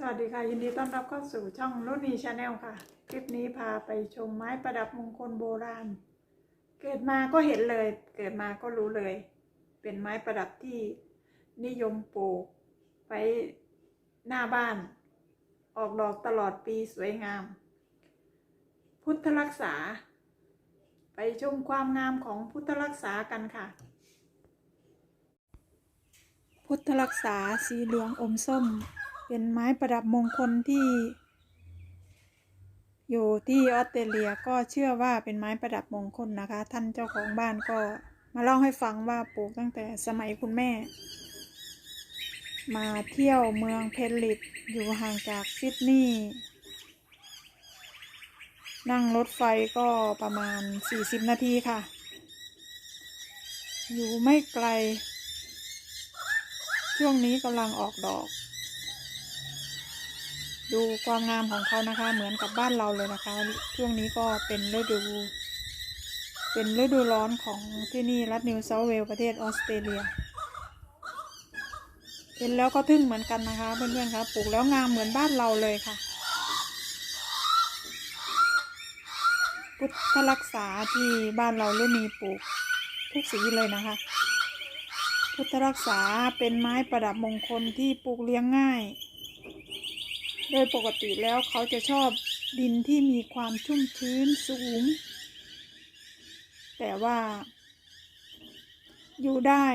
สวัสดีค่ะ ยินดีต้อนรับเข้าสู่ช่องรุ่นีชาแนลค่ะ คลิปนี้พาไปชมไม้ประดับมงคลโบราณ เกิดมาก็เห็นเลย เกิดมาก็รู้เลย เป็นไม้ประดับที่นิยมปลูกไว้หน้าบ้าน ออกดอกตลอดปีสวยงาม พุทธรักษา ไปชมความงามของพุทธรักษากันค่ะ พุทธรักษาสีเหลืองอมส้ม เป็นไม้ประดับมงคลที่ อยู่ที่ออสเตรเลียก็เชื่อว่าเป็นไม้ประดับมงคลนะคะ ท่านเจ้าของบ้านก็มาเล่าให้ฟังว่าปลูกตั้งแต่สมัยคุณแม่ มาเที่ยวเมืองเพนลิตอยู่ห่างจากซิดนีย์นั่งรถไฟก็ประมาณ 40 นาทีค่ะ อยู่ไม่ไกล ช่วงนี้กำลังออกดอก ดูความงามของเขานะคะ เหมือนกับบ้านเราเลยนะคะช่วงนี้ก็เป็นฤดู เป็นฤดูร้อนของที่นี่รัฐนิวเซาเวลประเทศออสเตรเลียเห็นแล้วก็ทึ่งเหมือนกันนะคะเพื่อนๆคะปลูกแล้วงามเหมือนบ้านเราเลยค่ะ พุทธรักษาที่บ้านเราเริ่มมีปลูกทุกสีเลยนะคะ พุทธรักษาเป็นไม้ประดับมงคลที่ปลูกเลี้ยงง่าย โดยปกติแล้วเขาจะชอบดินที่มีความชุ่มชื้นสูง แต่ว่า อยู่ได้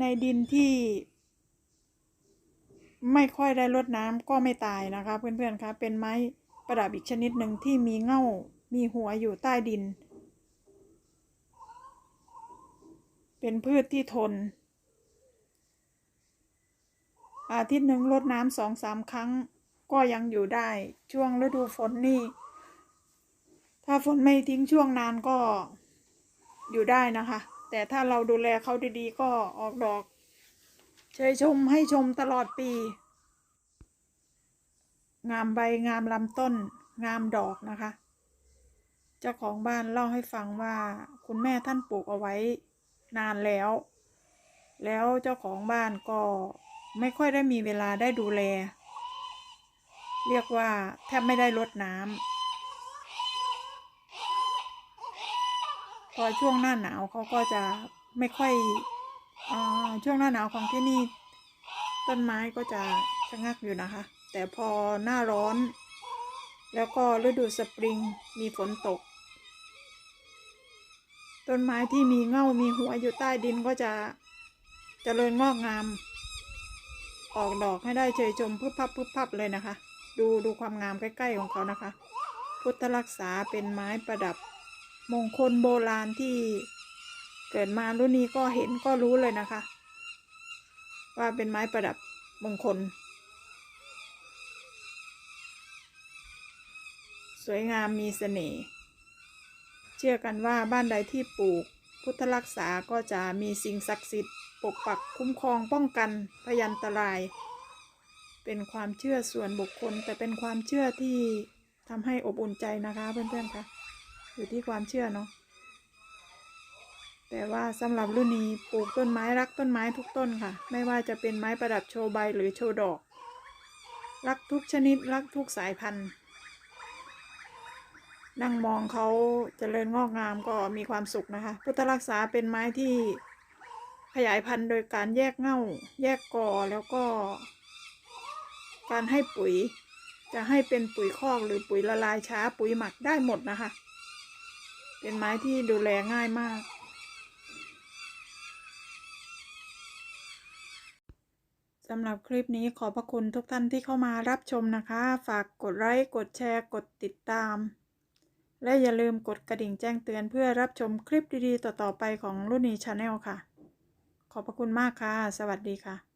ในดินที่ ไม่ค่อยได้รดน้ำก็ไม่ตายนะคะเพื่อนๆคะเป็นไม้ประดับอีกชนิดหนึ่งที่มีเง่ามีหัวอยู่ใต้ดิน เป็นพืชที่ทน อาทิตย์หนึ่งรดน้ำสองสามครั้ง ก็ยังอยู่ได้ช่วงฤดูฝนนี่ ถ้าฝนไม่ทิ้งช่วงนานก็อยู่ได้นะคะ แต่ถ้าเราดูแลเขาดีๆ ก็ออกดอกเชยชมให้ชมตลอดปี งามใบงามลำต้น งามดอกนะคะ เจ้าของบ้านเล่าให้ฟังว่าคุณแม่ท่านปลูกเอาไว้นานแล้ว แล้วเจ้าของบ้านก็ไม่ค่อยได้มีเวลาได้ดูแล เรียกว่าแทบไม่ได้รดน้ำพอช่วงหน้าหนาวเขาก็จะไม่ค่อยอช่วงหน้าหนาวของที่นี่ ต้นไม้ก็จะชะงักอยู่นะคะ แต่พอหน้าร้อน แล้วก็ฤดูสปริงมีฝนตก ต้นไม้ที่มีเง่ามีหัวอยู่ใต้ดินก็จะเจริญงอกงาม ออกดอกให้ได้เฉยชมพึบพับพึบพับเลยนะคะ ดูดูความงามใกล้ ๆ ของเขานะคะ พุทธรักษาเป็นไม้ประดับมงคลโบราณที่เกิดมารุ่นนี้ก็เห็นก็รู้เลยนะคะ ว่าเป็นไม้ประดับมงคล สวยงามมีเสน่ห์เชื่อกันว่าบ้านใดที่ปลูก พุทธรักษาก็จะมีสิ่งศักดิ์สิทธิ์ปกปักคุ้มครองป้องกันพยันตราย เป็นความเชื่อส่วนบุคคล แต่เป็นความเชื่อที่ทำให้อบอุ่นใจนะคะเพื่อนๆคะอยู่ที่ความเชื่อเนาะแต่ว่าสำหรับรุ่นนี้ปลูกต้นไม้รักต้นไม้ทุกต้นค่ะ ไม่ว่าจะเป็นไม้ประดับโชว์ใบหรือโชว์ดอก รักทุกชนิดรักทุกสายพันธุ์นั่งมองเขาเจริญงอกงามก็มีความสุขนะคะ พุทธรักษาเป็นไม้ที่ขยายพันธุ์โดยการแยกเง่า แยกกอแล้วก็ การให้ปุ๋ย จะให้เป็นปุ๋ยคอกหรือปุ๋ยละลายช้าปุ๋ยหมักได้หมดนะคะ เป็นไม้ที่ดูแลง่ายมาก สำหรับคลิปนี้ขอพระคุณทุกท่านที่เข้ามารับชมนะคะ ฝากกดไลค์กดแชร์กดติดตาม และอย่าลืมกดกระดิ่งแจ้งเตือนเพื่อรับชมคลิปดีๆ ต่อๆไปของรุ่นนี้ชาแนลค่ะ ขอบพระคุณมากค่ะ สวัสดีค่ะ